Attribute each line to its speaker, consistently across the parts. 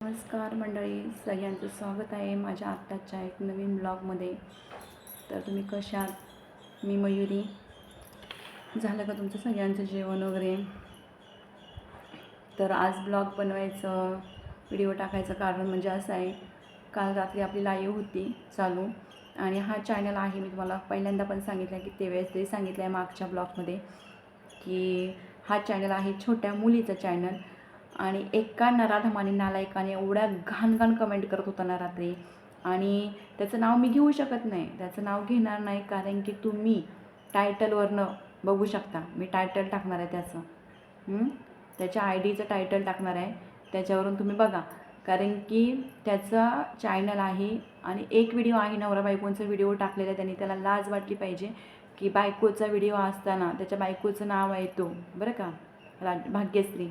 Speaker 1: नमस्कार मंडळी सगळ्यांचं स्वागत आहे माझ्या आत्ताच्या एक नवीन ब्लॉगमध्ये. तर तुम्ही कशा मी मयुरी. झालं का तुमचं सगळ्यांचं जेवण वगैरे? तर आज ब्लॉग बनवायचं व्हिडिओ टाकायचं कारण म्हणजे असं आहे काल रात्री आपली लाईव्ह होती चालू आणि हा चॅनल आहे मी तुम्हाला पहिल्यांदा पण सांगितलं की तेवेळेस ते सांगितलं आहे मागच्या ब्लॉगमध्ये की हा चॅनल आहे छोट्या मुलीचं चॅनल आणि एका नराधमाने नालायकाने एवढ्या घाण घाण कमेंट करत होता ना रात्री आणि त्याचं नाव मी घेऊ शकत नाही. त्याचं नाव घेणार नाही कारण की तुम्ही टायटलवरनं बघू शकता. मी टायटल टाकणार आहे त्याचं. त्याच्या आय डीचं टायटल टाकणार आहे. त्याच्यावरून तुम्ही बघा. कारण की त्याचा चॅनल आहे आणि एक व्हिडिओ आहे नवरा बायकोंचा व्हिडिओ टाकलेला आहे. त्यांनी त्याला लाज वाटली पाहिजे की बायकोचा व्हिडिओ असताना त्याच्या बायकोचं नाव आहे तो. बरं का? राज भाग्यश्री.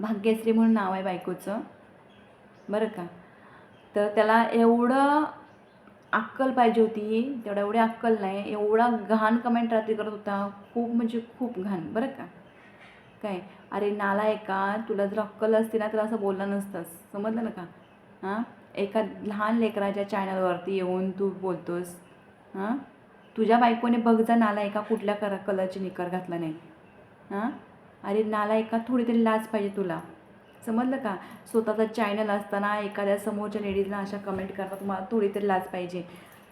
Speaker 1: भाग्यश्री म्हणून नाव आहे बायकोचं. बरं का? तर त्याला एवढं अक्कल पाहिजे होती तेवढं एवढी अक्कल नाही एवढा घाण कमेंट रात्री करत होता खूप म्हणजे खूप घाण बरं का? काय? अरे नाला आहे का? तुला जर अक्कल असते ना तर असं बोललं नसतंस. समजलं ना का? हां? एका लहान लेकराच्या चॅनलवरती येऊन तू बोलतोस हां? तुझ्या बायकोने बघ जा नाला एका कुठल्या कर कलरची निकर घातला नाही हां? अरे नाला एका थोडी तरी लाज पाहिजे तुला. समजलं का? स्वतःचा चॅनल असताना एखाद्या समोरच्या लेडीजला अशा कमेंट करता तुम्हाला थोडी तरी लाज पाहिजे.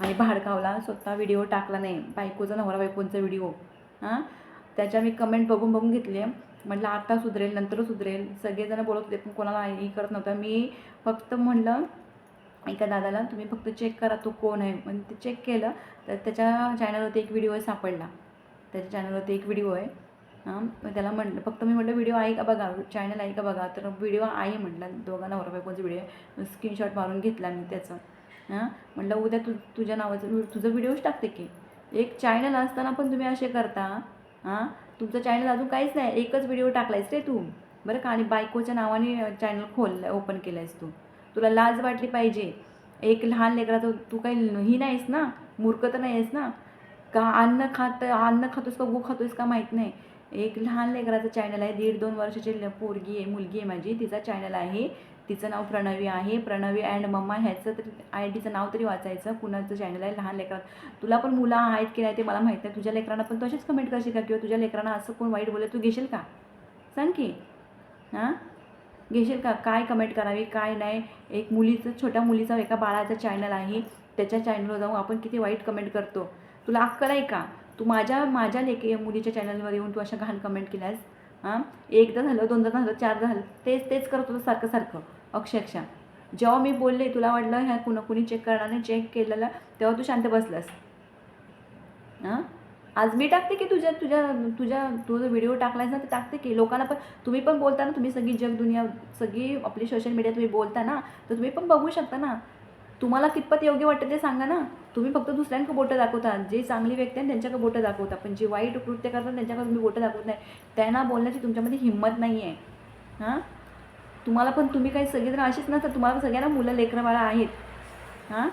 Speaker 1: आणि भाडकावला स्वतः व्हिडिओ टाकला नाही. बायकोचा नवरा बायकोंचा व्हिडिओ हां? त्याच्या मी कमेंट बघून बघून घेतली. म्हटलं आता सुधरेल नंतर सुधरेल. सगळेजण बोलत होते पण कोणाला हे करत नव्हतं. मी फक्त म्हणलं एका दादाला तुम्ही फक्त चेक करा तो कोण आहे. म्हणजे ते चेक केलं. तर त्याच्या चॅनलवरती एक व्हिडिओ सापडला. त्याच्या चॅनलवरती एक व्हिडिओ आहे. हां मग त्याला म्हटलं फक्त मी म्हटलं व्हिडिओ आहे का बघा? चॅनल आहे का बघा? तर व्हिडिओ आहे म्हटलं दोघा नवरा बायकोचा व्हिडिओ स्क्रीनशॉट मारून घेतला मी त्याचं. हां म्हटलं उद्या तू तुझ्या नावाचं तुझं व्हिडिओच टाकते की. एक चॅनल असताना पण तुम्ही असे करता हां? तुमचं चॅनल अजून काहीच नाही एकच व्हिडिओ टाकलायस रे तू. बरं का? आणि बायकोच्या नावाने चॅनल खोललं ओपन केलं आहेस तू. तुला लाज वाटली पाहिजे. एक लहान लेकराचं तू काही ही नाहीस ना? मूर्ख तर नाही आहेस ना? का अन्न खात अन्न खातोस का गो खातोस का माहीत नाही. एक लहान लेकराचं चॅनल आहे. दीड दोन वर्षाची ल- पोरगी आहे मुलगी आहे माझी. तिचा चॅनल आहे. तिचं नाव प्रणवी आहे. प्रणवी अँड मम्मा ह्याचं तरी आय डीचं नाव तरी वाचायचं. कुणाचं चॅनल आहे? लहान लेकरात. तुला पण मुलं आहेत की नाही ते मला माहीत नाही. तुझ्या लेकरांना पण तशीच कमेंट करशील का? किंवा तुझ्या लेकरांना असं कोण वाईट बोलत तू घेशील का? सांग की. हां? घेशील का? काय कमेंट करावी? काय नाही? एक मुलीचं छोट्या मुलीचा एका बाळाचा चॅनल आहे. त्याच्या चॅनलवर जाऊन आपण किती वाईट कमेंट करतो? तुला अक्कल आहे का? तू माझ्या माझ्या लेके मुलीच्या चॅनलवर येऊन तू अशा घाण कमेंट केल्यास हां? एकदा झालं दोनदा झालं चारदा झालं. तेच तेच करत होतं सारखं सारखं. अक्षरशः. जेव्हा मी बोलले तुला वाटलं ह्या कुणा कुणी चेक करणार नाही चेक केलेलं तेव्हा तू शांत बसलास. हां? आज मी टाकते की तुझ्या तुझ्या तुझ्या तुझा व्हिडिओ टाकलायस ना तर टाकते की. लोकांना पण तुम्ही पण बोलता ना तुम्ही सगळी जग दुनिया सगळी आपली सोशल मीडिया तुम्ही बोलता ना तर तुम्ही पण बघू शकता ना. तुम्हाला कितपत योग्य वाटतं ते सांगा ना. तुम्ही फक्त दुसऱ्यांकडे बोटं दाखवता जे चांगली व्यक्ती आहे त्यांच्याकडे बोटं दाखवता पण जे वाईट कृत्य करतात त्यांच्याकडे तुम्ही बोटं दाखवत नाही. त्यांना बोलण्याची तुमच्यामध्ये हिंमत नाही आहे हां? तुम्हाला पण तुम्ही काही सगळेजण अशीच नसतात तुम्हाला सगळ्यांना मुलं लेकरं बाळा आहेत. हां?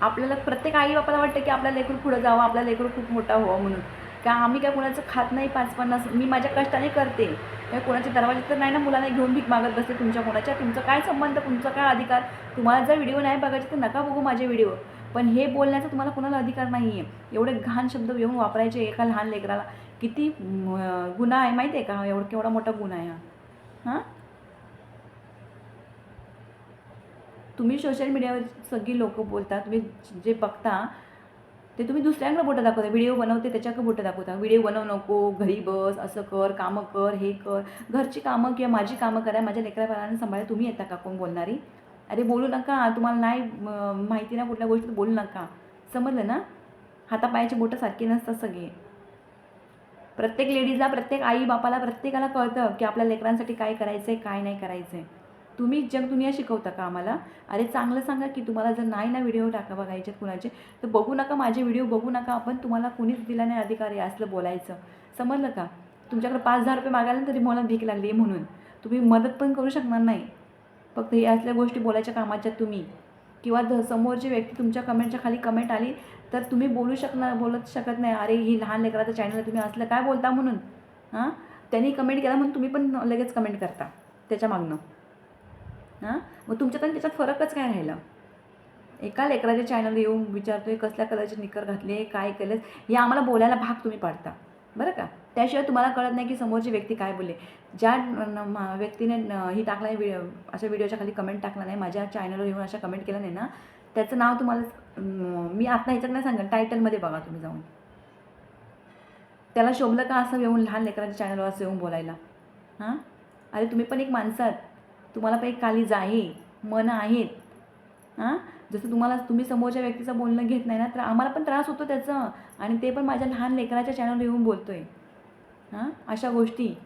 Speaker 1: आपल्याला प्रत्येक आई बापाला वाटतं की आपला लेकरू पुढं जावं आपला लेकरू खूप मोठा व्हावा म्हणून. का आम्ही काय कोणाचं खात नाही पाच पन्नास? मी माझ्या कष्टाने करते. काय कोणाच्या दरवाजात तर नाही ना? मुलांना घेऊन भीक मागत बसते तुमच्या कोणाच्या तुमचं काय संबंध? तुमचा काय अधिकार? तुम्हाला जर व्हिडिओ नाही बघायचे तर नका बघू माझे व्हिडिओ पण हे बोलण्याचा तुम्हाला कोणाला अधिकार नाही आहे एवढे घाण शब्द येऊन वापरायचे एका लहान लेकराला. किती गुन्हा आहे माहिती आहे का? एवढं केवढा मोठा गुन्हा आहे हा. हां? तुम्ही सोशल मीडियावर सगळी लोक बोलता तुम्ही म्हणजे जे बघता ते तुम्ही दुसऱ्यांकडे बोटं दाखवता. व्हिडिओ बनवते त्याच्याकडे बोटं दाखवता. व्हिडिओ बनवू नको घरी बस असं कर कामं कर हे कर. घरची कामं किंवा माझी कामं करा माझ्या लेकरा बाळांना सांभाळा. तुम्ही येता का कोण बोलणारी? अरे बोलू नका. तुम्हाला नाही माहिती ना कुठल्या गोष्टी बोलू नका. समजलं ना? हातापायाची बोटं सारखी नसतात सगळे. प्रत्येक लेडीजला प्रत्येक आई बापाला प्रत्येकाला कळतं की आपल्या लेकरांसाठी काय करायचं आहे काय नाही करायचं आहे तुम्ही जगदुनिया शिकवता का आम्हाला? अरे चांगलं सांगा की तुम्हाला जर नाही ना व्हिडिओ टाका बघायचे कुणाचे तर बघू नका माझे व्हिडिओ बघू नका आपण तुम्हाला कुणीच दिला नाही अधिकार आहे असलं बोलायचं. समजलं का? तुमच्याकडे पाच हजार रुपये मागायला तरी मला भीक लागली म्हणून. तुम्ही मदत पण करू शकणार नाही. फक्त हे असल्या गोष्टी बोलायच्या कामाच्या तुम्ही. किंवा ध समोरची व्यक्ती तुमच्या कमेंटच्या खाली कमेंट आली तर तुम्ही बोलू शकणार बोलत शकत नाही. अरे ही लहान लेकराचं चॅनल तुम्ही असलं काय बोलता म्हणून? हां? त्यांनी कमेंट केला म्हणून तुम्ही पण लगेच कमेंट करता. त्याच्या मागणं हां? मग तुमच्यात आणि त्याच्यात फरकच काय राहिला? एका लेकराच्या चॅनल येऊन विचारतोय कसल्या कलरचे निकर घातले काय केलं हे आम्हाला बोलायला भाग तुम्ही पाडता. बरं का? त्याशिवाय तुम्हाला कळत नाही की समोरची व्यक्ती काय बोलले. ज्या मा- व्यक्तीने ही टाकला आहे व्हिडिओ अशा व्हिडिओच्या खाली कमेंट टाकला नाही माझ्या चॅनलवर येऊन अशा कमेंट केलं नाही ना त्याचं नाव तुम्हाला मी आता ह्याच्यात नाही सांगेन टायटलमध्ये बघा तुम्ही जाऊन. त्याला शोभलं का असं येऊन लहान लेकरांच्या चॅनलवर असं येऊन बोलायला? हां? अरे तुम्ही पण एक माणसात तुम्हाला पण एक कालीज आहे मन आहेत. हां? जसं तुम्हाला तुम्ही समोरच्या व्यक्तीचं बोलणं घेत नाही ना तर आम्हाला पण त्रास होतो त्याचं. आणि ते पण माझ्या लहान लेकराच्या चॅनलवर येऊन बोलतो आहे हां? अशा गोष्टी.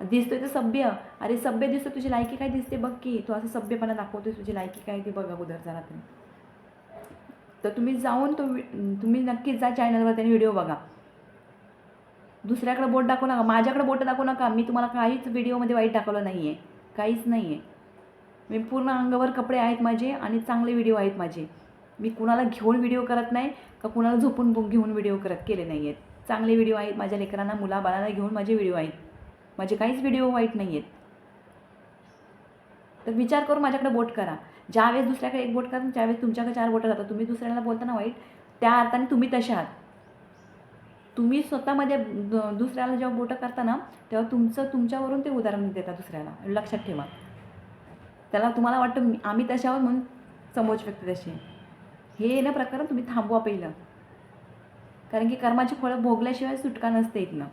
Speaker 1: दिसतोय तर सभ्य. अरे सभ्य दिसतो तुझी लायकी काय दिसते बघ की. तू असं सभ्यपणा दाखवतोय तुझी लायकी काय ती बघ अगोदर जरा तरी. तर तुम्ही जाऊन तो वि- तुम्ही नक्कीच जा चॅनलवर त्याने व्हिडिओ बघा. दुसऱ्याकडे बोट दाखवू नका. माझ्याकडे बोट दाखवू नका. मी तुम्हाला काहीच व्हिडिओमध्ये वाईट दाखवलं नाही आहे काहीच नाही आहे मी पूर्ण अंगावर कपडे आहेत माझे आणि चांगले व्हिडिओ आहेत माझे. मी कुणाला घेऊन व्हिडिओ करत नाही का कुणाला झोपून घेऊन व्हिडिओ करत केले नाही आहेत चांगले व्हिडिओ आहेत माझ्या लेकरांना मुलाबाळाला घेऊन माझे व्हिडिओ आहेत. माझे काहीच व्हिडिओ वाईट नाही आहेत तर विचार करून माझ्याकडे बोट करा. ज्यावेळेस दुसऱ्याकडे एक बोट करा त्यावेळेस तुमच्याकडे चार बोटं जातात. तुम्ही दुसऱ्याला बोलताना वाईट त्या अर्थाने तुम्ही तशा आहात. तुम्ही स्वतःमध्ये द- दुसऱ्याला जेव्हा बोटं करता ना तेव्हा तुमचं तुमच्यावरून ते उदाहरण देता दुसऱ्याला. लक्षात ठेवा. त्याला तुम्हाला वाटतं आम्ही तशावर म्हणून समोर व्यक्ती तशी हे येणं प्रकरण तुम्ही थांबवा पहिलं. कारण की कर्माची फळं भोगल्याशिवाय सुटका नसते इथनं.